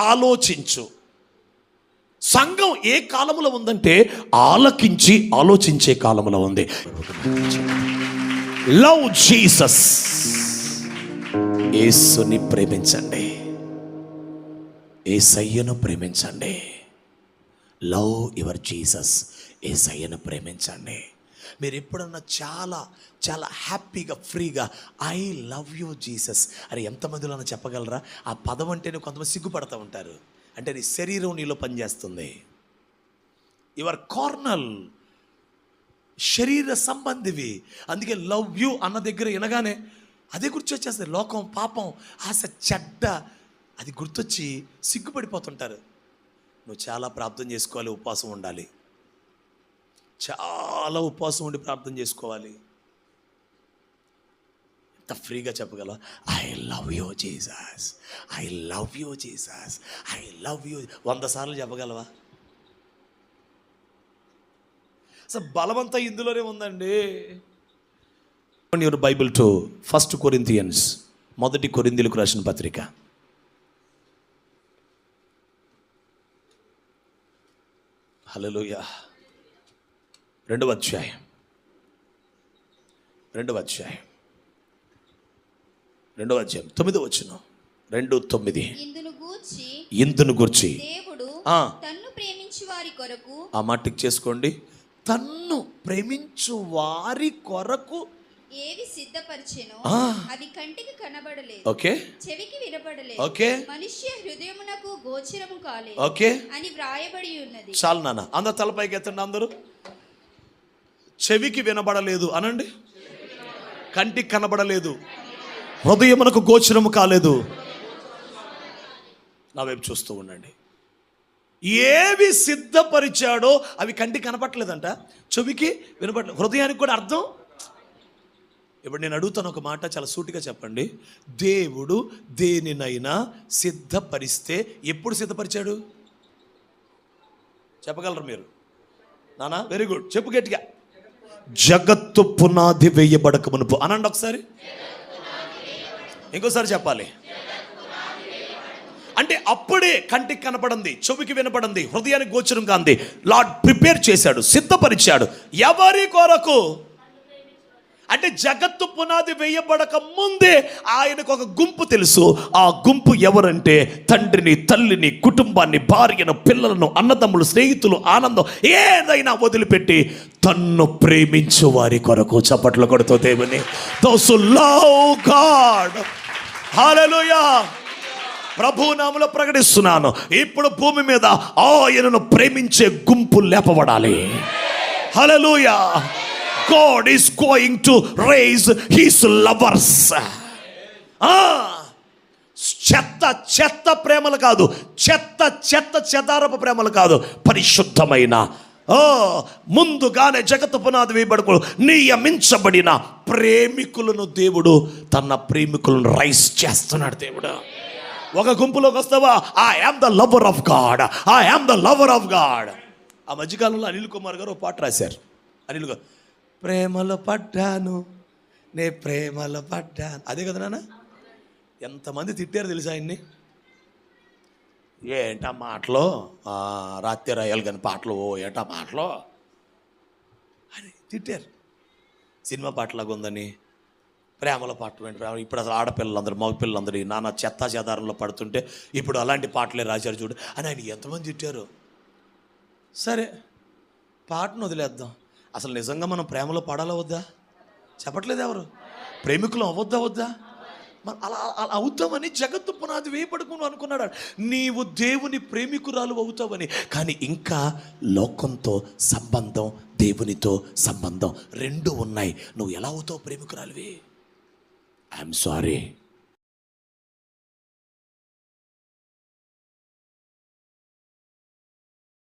ఆలోచించు. సంఘం ఏ కాలంలో ఉందంటే ఆలకించి ఆలోచించే కాలంలో ఉంది. లవ్ జీసస్ ఏసుని ప్రేమించండి. ఏసయ్యను ప్రేమించండి. లవ్ యువర్ జీసస్ ఏసయ్యను ప్రేమించండి. మీరు ఎప్పుడన్నా చాలా చాలా హ్యాపీగా ఫ్రీగా ఐ లవ్ యూ జీసస్ అరే ఎంతమందిలో చెప్పగలరా? ఆ పదం అంటేనే కొంతమంది సిగ్గుపడుతూ ఉంటారు. అంటే నీ శరీరం నీలో పనిచేస్తుంది. యువర్ కార్నల్ శరీర సంబంధివి. అందుకే లవ్ యూ అన్న దగ్గర వినగానే అదే గుర్తొచ్చేస్తుంది. లోకం పాపం ఆశ చెడ్డ అది గుర్తొచ్చి సిగ్గుపడిపోతుంటారు. నువ్వు చాలా ప్రాప్తం చేసుకోవాలి ఉపవాసం ఉండాలి. చాలా ఉపవాసం ఉండి ప్రార్థన చేసుకోవాలి. ఎంత ఫ్రీగా చెప్పగల I love you Jesus I love you Jesus I love you వంద సార్లు చెప్పగలవా? అసలు బలమంతా ఇందులోనే ఉందండి. Your Bible to first Corinthians మొదటి కొరిందీలకు రాసిన పత్రిక. హల్లెలూయా రెండవ అధ్యాయం రెండవ అధ్యాయం రెండవ అధ్యాయం తొమ్మిదో వచ్చిన రెండు తొమ్మిది. ఇందును గూర్చి. తన్ను ప్రేమించు వారి కొరకు ఆ మాటికి చేసుకోండి. తన్ను ప్రేమించు వారి కొరకు ఏవి సిద్ధపరిచెనో. అది కంటికి కనబడలేదు. ఓకే. చెవికి వినబడలేదు ఓకే. మనుష్య హృదయమునకు గోచరము కాలేదు ఓకే. అని వ్రాయబడి ఉన్నది. చాలు నాన్న. అందరు తలపైకి ఎత్తండి అందరూ. చెవికి వినబడలేదు అనండి? కంటికి కనబడలేదు. హృదయమునకు గోచరము కాలేదు. నా వైపు చూస్తూ ఉండండి. ఏవి సిద్ధపరిచాడో అవి కంటికి కనపట్లేదంట. చెవికి వినపడలేదు హృదయానికి కూడా అర్థం? ఇప్పుడు నేను అడుగుతాను ఒక మాట చాలా సూటిగా చెప్పండి. దేవుడు దేనినైనా సిద్ధపరిస్తే ఎప్పుడు సిద్ధపరిచాడు? చెప్పగలరు మీరు? నానా వెరీ గుడ్ చెప్పు గట్టిగా. జగత్తు పునాది వేయబడక మునుపు. అనండి ఒకసారి. ఇంకోసారి చెప్పాలి. అంటే అప్పుడే కంటికి కనపడింది చెవికి వినపడింది హృదయానికి గోచరం కాంది. లార్డ్ ప్రిపేర్ చేశాడు సిద్ధపరిచాడు. ఎవరి కొరకు? అంటే జగత్తు పునాది వేయబడక ముందే ఆయనకు ఒక గుంపు తెలుసు. ఆ గుంపు ఎవరంటే తండ్రిని తల్లిని కుటుంబాన్ని భార్యను పిల్లలను అన్నదమ్ములు స్నేహితులు ఆనందం ఏదైనా వదిలిపెట్టి తన్ను ప్రేమించు వారి కొరకు చప్పట్లు కొడుతూ దేవుని. దోసు లవ్ గాడ్ హల్లెలూయా ప్రభు నామలో ప్రకటిస్తున్నాను. ఇప్పుడు భూమి మీద ఆయనను ప్రేమించే గుంపు లేపబడాలి. Hallelujah God is going to raise his lovers చెత్త చెత్త ప్రేమలు కాదు. చెత్త చెత్త చెదారపు ప్రేమలు కాదు. పరిశుద్ధమైన ఓ ముందుగానే జగత్ పునాది వేయబడుకుడు నియమించబడిన ప్రేమికులను దేవుడు తన ప్రేమికులను రైస్ చేస్తున్నాడు దేవుడు. ఒక గుంపులోకి వస్తావా? I am the lover of God I am the lover of God ఆ మధ్యకాలంలో అనిల్ కుమార్ గారు ఒక పాట రాశారు. అనిల్ గారు ప్రేమలో పడ్డాను. నే ప్రేమలో పడ్డాను. అదే కదా నాన్న? ఎంతమంది తిట్టారు తెలుసా ఆయన్ని? ఏంటా మాటలో? రాత్రి రాయాలి కానీ పాటలు ఓ ఏంటా మాటలో? అని తిట్టారు. సినిమా పాటలాగా ఉందని ప్రేమల పాటలు ఏంటి ప్రేమ ఇప్పుడు అసలు ఆడపిల్లలందరూ మగపిల్లలందరూ నాన్న నానా చెత్తా చెదారంలో పడుతుంటే ఇప్పుడు అలాంటి పాటలే రాశారు చూడు. అని ఆయన ఎంతమంది తిట్టారు? సరే పాటను వదిలేద్దాం. అసలు నిజంగా మనం ప్రేమలో పడాలా వద్దా? చెప్పట్లేదు ఎవరు? ప్రేమికులు అవ్వద్దా వద్దా? మరి అలా అలా అవుతామని జగత్తు పునాది వేయబడుకుని అనుకున్నాడు. నీవు దేవుని ప్రేమికురాలు అవుతావని. కానీ ఇంకా లోకంతో సంబంధం దేవునితో సంబంధం రెండు ఉన్నాయి. నువ్వు ఎలా అవుతావు ప్రేమికురాలువి? I'm sorry